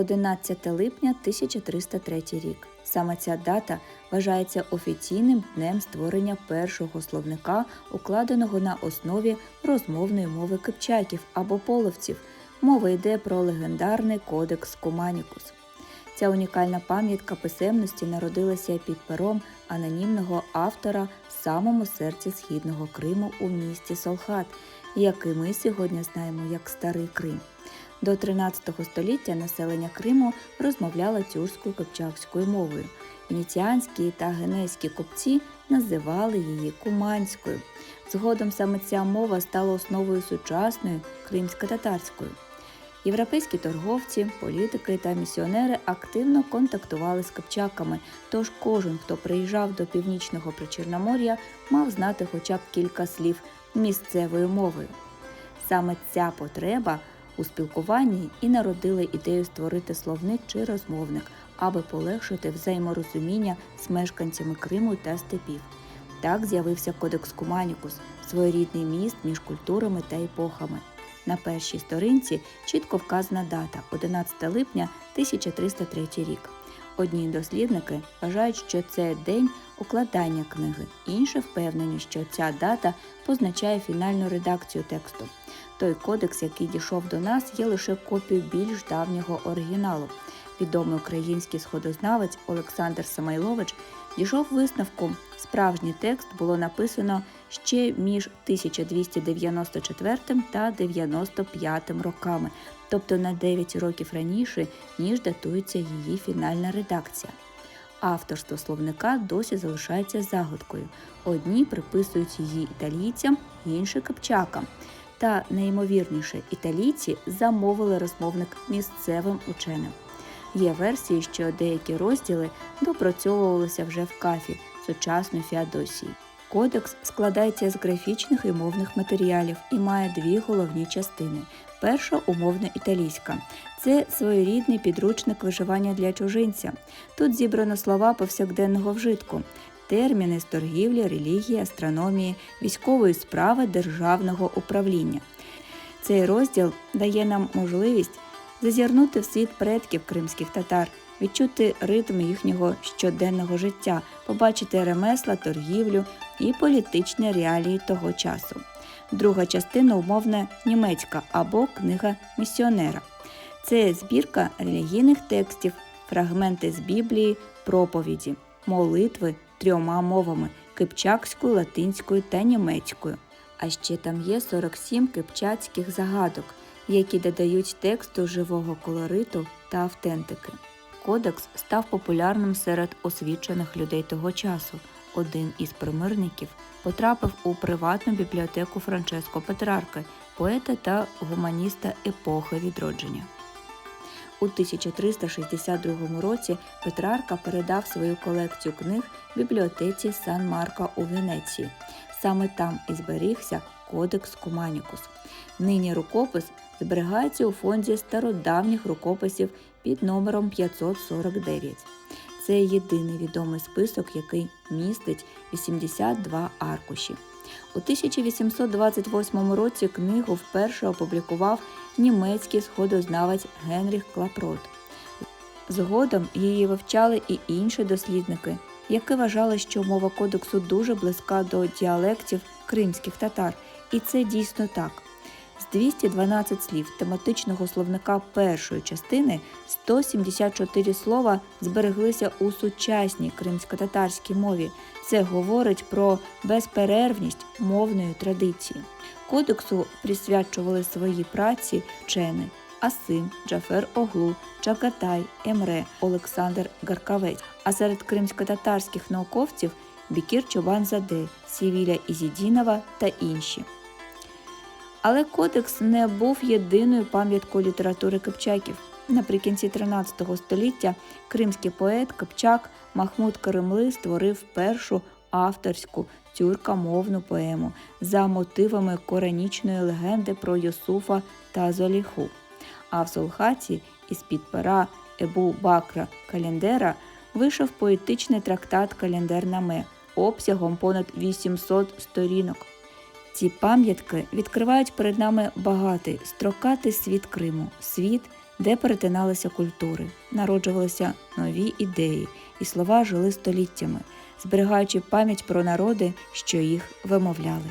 11 липня 1303 рік. Саме ця дата вважається офіційним днем створення першого словника, укладеного на основі розмовної мови кипчаків або половців. Мова йде про легендарний кодекс Куманікус. Ця унікальна пам'ятка писемності народилася під пером анонімного автора в самому серці східного Криму у місті Солхат, який ми сьогодні знаємо як Старий Крим. До 13 століття населення Криму розмовляло тюркською кипчакською мовою. Венеціанські та генейські купці називали її куманською. Згодом саме ця мова стала основою сучасної кримсько-татарської. Європейські торговці, політики та місіонери активно контактували з кипчаками, тож кожен, хто приїжджав до північного причорномор'я, мав знати хоча б кілька слів місцевою мовою. Саме ця потреба у спілкуванні і народила ідею створити словник чи розмовник, аби полегшити взаєморозуміння з мешканцями Криму та степів. Так з'явився Кодекс Куманікус, своєрідний міст між культурами та епохами. На першій сторінці чітко вказана дата 11 липня 1303 рік. Одні дослідники вважають, що це день укладання книги, інші впевнені, що ця дата позначає фінальну редакцію тексту. Той кодекс, який дійшов до нас, є лише копією більш давнього оригіналу. Відомий український сходознавець Олександр Самайлович дійшов висновку, справжній текст було написано ще між 1294 та 95 роками, тобто на 9 років раніше, ніж датується її фінальна редакція. Авторство словника досі залишається загадкою. Одні приписують її італійцям, інші кипчакам. Та найімовірніше, італійці замовили розмовник місцевим ученим. Є версії, що деякі розділи допрацьовувалися вже в кафі сучасної Феодосії. Кодекс складається з графічних і мовних матеріалів і має дві головні частини. Перша умовно італійська. Це своєрідний підручник виживання для чужинця. Тут зібрано слова повсякденного вжитку, терміни з торгівлі, релігії, астрономії, військової справи державного управління. Цей розділ дає нам можливість зазірнути в світ предків кримських татар, відчути ритм їхнього щоденного життя, побачити ремесла, торгівлю і політичні реалії того часу. Друга частина умовна німецька або книга місіонера. Це збірка релігійних текстів, фрагменти з Біблії, проповіді, молитви трьома мовами кипчакською, латинською та німецькою. А ще там є 47 кипчацьких загадок, які додають тексту живого колориту та автентики. Кодекс став популярним серед освічених людей того часу. Один із примирників потрапив у приватну бібліотеку Франческо Петрарки, поета та гуманіста епохи відродження. У 1362 році Петрарка передав свою колекцію книг бібліотеці Сан Марко у Венеції. Саме там і зберігся Кодекс Куманікус. Нині рукопис зберігається у фонді стародавніх рукописів під номером 549. Це єдиний відомий список, який містить 82 аркуші. У 1828 році книгу вперше опублікував німецький сходознавець Генріх Клапрот. Згодом її вивчали і інші дослідники, які вважали, що мова кодексу дуже близька до діалектів кримських татар, і це дійсно так. З 212 слів тематичного словника першої частини 174 слова збереглися у сучасній кримсько-татарській мові. Це говорить про безперервність мовної традиції. Кодексу присвячували свої праці вчени Асим, Джафер Оглу, Чагатай, Емре, Олександр Гаркавець. А серед кримсько-татарських науковців Бікір Чобан-Заде, Сівіля Ізідінова та інші. Але кодекс не був єдиною пам'яткою літератури кипчаків. Наприкінці 13 століття кримський поет Кипчак Махмуд Каримли створив першу авторську тюркомовну поему за мотивами коранічної легенди про Йосуфа та Золіху. А в Солхаті із-під пера Ебу Бакра Календера вийшов поетичний трактат Календер-Наме обсягом понад 800 сторінок. Ці пам'ятки відкривають перед нами багатий строкатий світ Криму, світ, де перетиналися культури, народжувалися нові ідеї, і слова жили століттями, зберігаючи пам'ять про народи, що їх вимовляли.